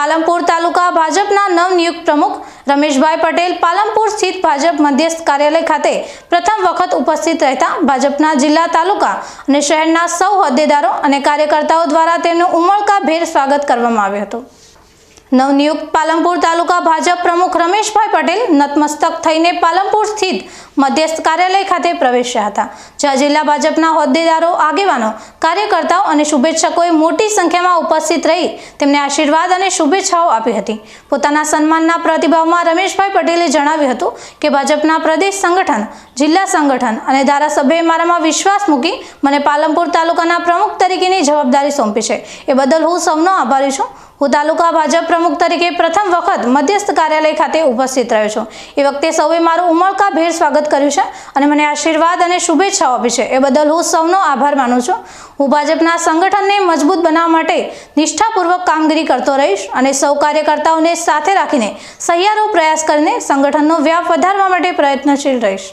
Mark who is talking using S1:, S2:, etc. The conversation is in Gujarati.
S1: પાલનપુર તાલુકા ભાજપના નવનિયુક્ત પ્રમુખ રમેશભાઈ પટેલ પાલમપુર સ્થિત ભાજપ મધ્યસ્થ કાર્યાલય ખાતે પ્રથમ વખત ઉપસ્થિત રહેતા ભાજપના જિલ્લા તાલુકા અને શહેરના સૌ હોદ્દેદારો અને કાર્યકર્તાઓ દ્વારા તેમનું ઉમળકાભેર સ્વાગત કરવામાં આવ્યું હતું. નવનિયુક્ત પાલનપુર તાલુકા ભાજપ પ્રમુખ રમેશભાઈ પટેલ નતમસ્તક થઈને પાલનપુર સ્થિત મધ્યસ્થ કાર્યાલય ખાતે પ્રવેશ્યા હતા, જ્યાં જિલ્લા ભાજપના હોદ્દેદારો, આગેવાનો, કાર્યકર્તાઓ અને શુભેચ્છકોએ મોટી સંખ્યામાં ઉપસ્થિત રહી તેમને આશીર્વાદ અને શુભેચ્છાઓ આપી હતી. પોતાના સન્માનના પ્રતિભાવમાં રમેશભાઈ પટેલે જણાવ્યું હતું કે, ભાજપના પ્રદેશ સંગઠન, જિલ્લા સંગઠન અને ધારાસભ્યએ મારામાં વિશ્વાસ મૂકી મને પાલનપુર તાલુકાના પ્રમુખ તરીકેની જવાબદારી સોંપી છે. એ બદલ હું સૌનો આભારી છું. હું તાલુકા ભાજપ પ્રમુખ તરીકે પ્રથમ વખત મધ્યસ્થ કાર્યાલય ખાતે ઉપસ્થિત રહ્યો છું. એ વખતે સૌએ મારું ઉમળકાભેર સ્વાગત કર્યું છે અને મને આશીર્વાદ અને શુભેચ્છાઓ આપી છે. એ બદલ હું સૌનો આભાર માનું છું. હું ભાજપના સંગઠનને મજબૂત બનાવવા માટે નિષ્ઠાપૂર્વક કામગીરી કરતો રહીશ અને સૌ કાર્યકર્તાઓને સાથે રાખીને સહિયારો પ્રયાસ કરીને સંગઠનનો વ્યાપ વધારવા માટે પ્રયત્નશીલ રહીશ.